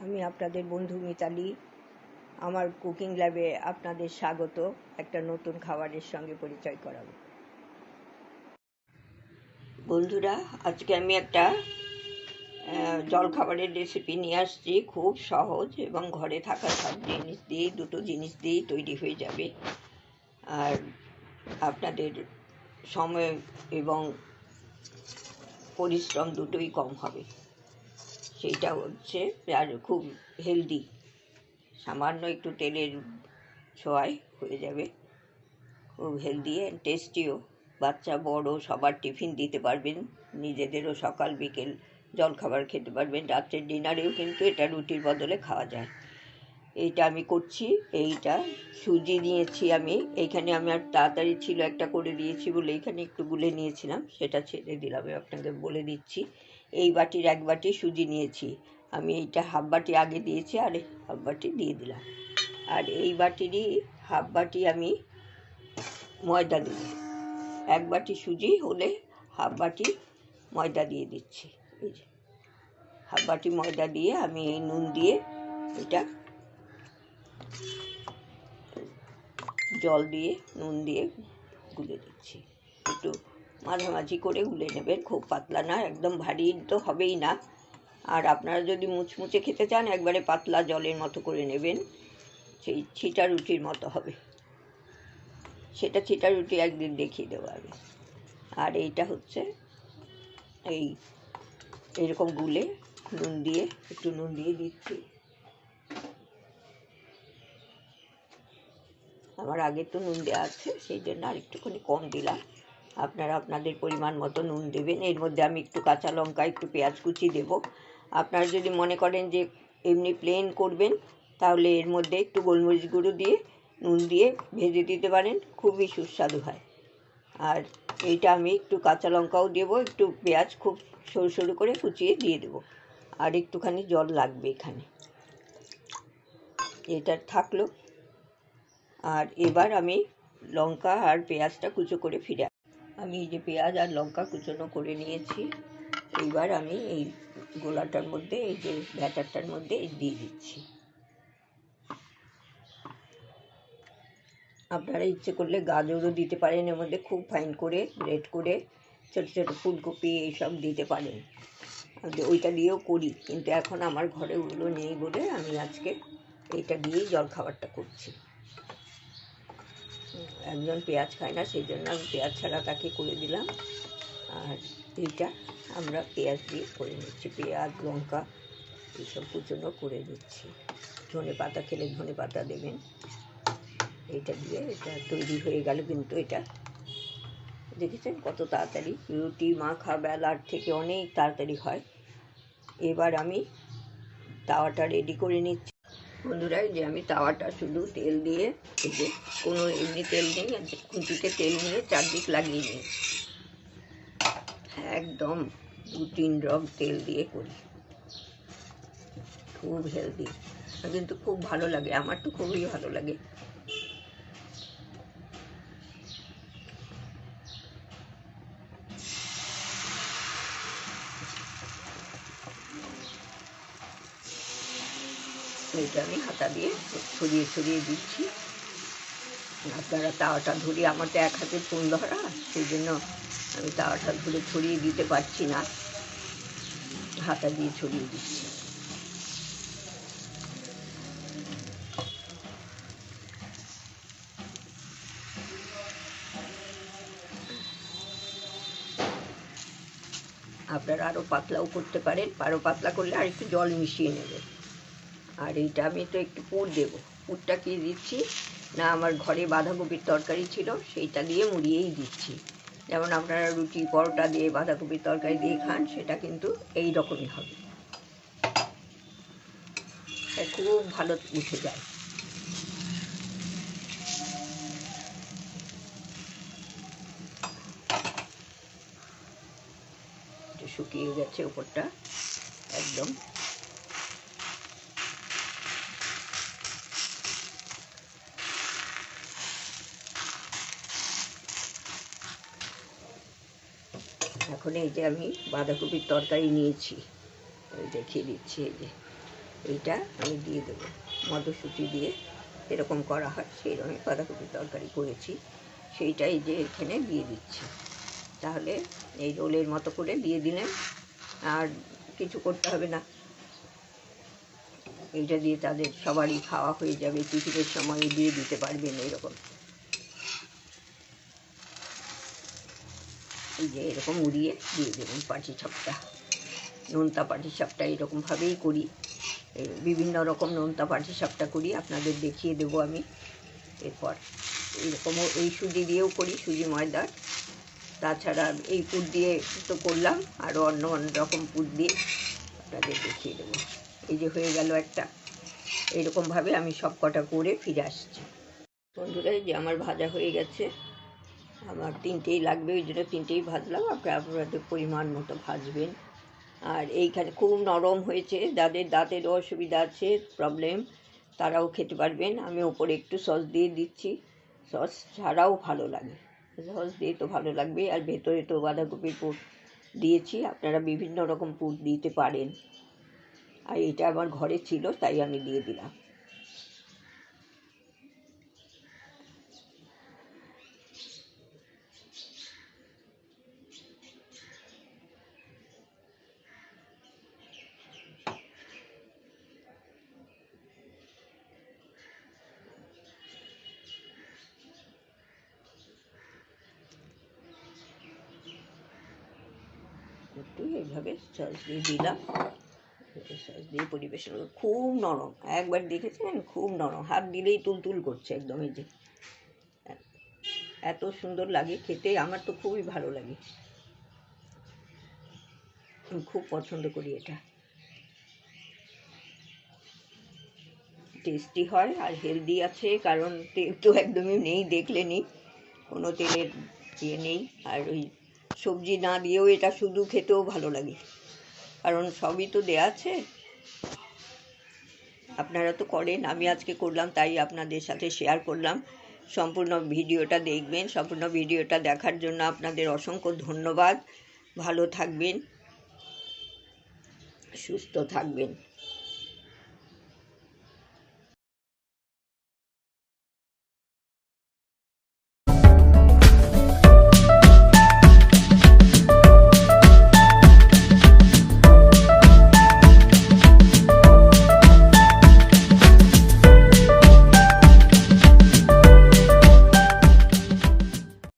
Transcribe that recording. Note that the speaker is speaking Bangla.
আমি আপনাদের বন্ধু মিতালি। আমার কুকিং ল্যাবে আপনাদের স্বাগত। একটা নতুন খাবারের সঙ্গে পরিচয় করাবো। বন্ধুরা, আজকে আমি একটা জলখাবারের রেসিপি নিয়ে আসছি। খুব সহজ এবং ঘরে থাকা সব জিনিস দিয়েই, দুটো জিনিস দিয়েই তৈরি হয়ে যাবে। আর আপনাদের সময় এবং পরিশ্রম দুটোই কম হবে। সেইটা হচ্ছে, আর খুব হেলদি সামান্য একটু তেলের ছোঁয়ায় হয়ে যাবে। খুব হেলদি অ্যান্ড টেস্টিও বাচ্চা, বড়, সবার টিফিন দিতে পারবেন। নিজেদেরও সকাল, বিকেল জলখাবার খেতে পারবেন। রাত্রের ডিনারেও কিন্তু এটা রুটির বদলে খাওয়া যায়। এইটা আমি করছি, এইটা সুজি নিয়েছি আমি। এইখানে আমি আর তাড়াতাড়ি ছিল একটা করে দিয়েছি বলে এইখানে একটু গুলে নিয়েছিলাম। সেটা ছেড়ে দিলাম আপনাকে বলে দিচ্ছি। এই বাটির এক বাটি সুজি নিয়েছি। আমি এইটা হাফ বাটি আগে দিয়েছি আর হাফ বাটি দিয়ে দিলাম। আর এই বাটিরই হাফ বাটি আমি ময়দা দিই এক বাটি সুজি হলে হাফ বাটি ময়দা দিয়ে দিচ্ছি। এই যে, হাফ বাটি ময়দা দিয়ে আমি এই নুন দিয়ে এটা জল দিয়ে, নুন দিয়ে গুলে দিচ্ছি। একটু মাঝামাঝি করে গুলে নেবেন, খুব পাতলা না, একদম ভারী তো হবেই না। আর আপনারা যদি মুচমুচে খেতে চান, একবারে পাতলা জলের মতো করে নেবেন। সেই ছিটা রুটির মতো হবে। সেটা ছিটা রুটি একদিন দেখিয়ে দেবো আমি আর এইটা হচ্ছে এই এরকম গুলে নুন দিয়ে, একটু নুন দিয়ে দিচ্ছি। আমার আগে তো নুন দেওয়া আছে, সেই জন্য আর একটুখানি কম দিলাম। আপনারা আপনাদের পরিমাণ মতো নুন দেবেন। এর মধ্যে আমি একটু কাঁচা লঙ্কা, একটু পেঁয়াজ কুচি দেব। আপনারা যদি মনে করেন যে এমনি প্লেন করবেন, তাহলে এর মধ্যে একটু গোলমরিচ গুঁড়ো দিয়ে নুন দিয়ে ভেজে দিতে পারেন। খুবই সুস্বাদু হয়। আর এইটা আমি একটু কাঁচা লঙ্কাও দেবো, একটু পেঁয়াজ খুব সরু সরু করে কুচিয়ে দিয়ে দেবো। আর একটুখানি জল লাগবে এখানে। এটা থাকল। আর এবার আমি লঙ্কা আর পেঁয়াজটা কুচো করে ফিরে আমি এই যে পেঁয়াজ আর লঙ্কা কুচনো করে নিয়েছি, এইবার আমি এই গোলাটার মধ্যে, এই যে ব্যাটারটার মধ্যে দিয়ে দিচ্ছি। আপনারা ইচ্ছে করলে গাজরও দিতে পারেন, এর মধ্যে খুব ফাইন করে গ্রেট করে, ছোটো ছোটো ফুলকপি এইসব দিতে পারেন। ওইটা দিয়েও করি, কিন্তু এখন আমার ঘরে ওগুলো নেই বলে আমি আজকে এইটা দিয়েই জলখাবারটা করছি। একজন পেঁয়াজ খায় না, সেই জন্য আমি পেঁয়াজ ছাড়া তাকে করে দিলাম। আর এইটা আমরা পেঁয়াজ দিয়ে করে নিচ্ছি, পেঁয়াজ, লঙ্কা, এইসব কুচনো করে নিচ্ছি। ধনে পাতা খেলে ধনে পাতা দেবেন। এইটা দিয়ে এটা তৈরি হয়ে গেল কিন্তু এটা। দেখেছেন কত তাড়াতাড়ি? রুটি, মাখা বেলার থেকে অনেক তাড়াতাড়ি হয়। এবার আমি তাওয়াটা রেডি করে নিচ্ছি। বন্ধুরা এই যে আমি তাওয়াটা শুধু তেল দিয়ে, এই যে কোনো এমনি তেল নেই, আর যে খুঁটিতে তেল নিয়ে চারদিক লাগিয়ে নিয়েছি একদম দু তিন ড্রপ তেল দিয়ে করি। খুব হেলদি কিন্তু খুব ভালো লাগে, আমার তো খুবই ভালো লাগে। এইটা আমি হাতা দিয়ে ছড়িয়ে ছড়িয়ে দিচ্ছি। আপনারা তাওয়াটা ধরে, আমার তো এক হাতে ফোন ধরা, সেই জন্য আমি তাওয়াটা ধরে ছড়িয়ে দিতে পারছি না। হাতা দিয়ে ছড়িয়ে দিচ্ছি। আপনারা আরও পাতলাও করতে পারেন আরও পাতলা করলে আর একটু জল মিশিয়ে নেবেন। আর এইটা আমি তো একটু পুর দেব। পুরটা কি দিচ্ছি? না, আমার ঘরে বাঁধাকপির তরকারি ছিল, সেইটা দিয়ে মুড়িয়েই দিচ্ছি। যেমন আপনারা রুটি, পরোটা দিয়ে বাঁধাকপির তরকারি দিয়ে খান, সেটা কিন্তু এই রকমই হবে। খুব ভালো উঠে যায়। শুকিয়ে গেছে উপরটা, একদম। এখন এই যে আমি বাঁধাকপির তরকারি নিয়েছি। দেখিয়ে দিচ্ছি এই যে। এইটা আমি দিয়ে দেবো। মটরশুঁটি দিয়ে এরকম করা হয়। সেই রকমই বাঁধাকপির তরকারি করেছি। সেইটাই যে এখানে দিয়ে দিচ্ছি। তাহলে এই রোলের মতো করে দিয়ে দিলেন। আর কিছু করতে হবে না। এইটা দিয়ে তাদের সবারই খাওয়া হয়ে যাবে। টিফিনের সময় দিয়ে দিতে পারবেন এরকম। এই যে এরকম উড়িয়ে দিয়ে দেবেন পাটি সাপটা নোনতা পাটি সাপটা এরকমভাবেই করি। বিভিন্ন রকম নোনতা পাটি সাপটা করি, আপনাদের দেখিয়ে দেবো আমি। এরপর এইরকমও এই সুজি দিয়েও করি, সুজি ময়দার তাছাড়া এই পুর দিয়ে তো করলাম, আরও অন্য অন্য রকম পুর দিয়ে আপনাদের দেখিয়ে দেবো। এই যে হয়ে গেল একটা। এরকমভাবে আমি সব কটা করে ফিরে আসছি। বন্ধুরা, এই যে আমার ভাজা হয়ে গেছে। আমার তিনটেই লাগবে, ওই জন্য তিনটেই ভাজলাম। আপনারা আপনাদের পরিমাণ মতো ভাজবেন। আর এইখানে খুব নরম হয়েছে। যাদের দাঁতের অসুবিধা আছে প্রবলেম তারাও খেতে পারবেন। আমি ওপরে একটু সস দিয়ে দিচ্ছি। সস ছাড়াও ভালো লাগে। সস দিয়ে তো ভালো লাগবে। আর ভেতরে তো বাঁধাকপির পুর দিয়েছি। আপনারা বিভিন্ন রকম পুর দিতে পারেন। আর এটা আমার ঘরে ছিল, তাই আমি দিয়ে দিলাম। একটু এইভাবে সস দিয়ে দিলাম। সস দিয়ে পরিবেশন। খুব নরম। একবার দেখেছেন খুব নরম। হাত দিলেই তুলতুল করছে একদম, এই যে। এত সুন্দর লাগে খেতে। আমার তো খুবই ভালো লাগে। আমি খুব পছন্দ করি এটা। টেস্টি হয় আর হেলদি আছে, কারণ তেল তো একদমই নেই, দেখলেনি। কোনো তেলের ইয়ে নেই। আর ওই সবজি না দিয়েও এটা শুধু খেতেও ভালো লাগে। কারণ সবই তো দেয়া আছে। আপনারা তো করেন, আমি আজকে করলাম, তাই আপনাদের সাথে শেয়ার করলাম। সম্পূর্ণ ভিডিওটা দেখবেন, সম্পূর্ণ ভিডিওটা দেখার জন্য আপনাদের অসংখ্য ধন্যবাদ। ভালো থাকবেন, সুস্থ থাকবেন।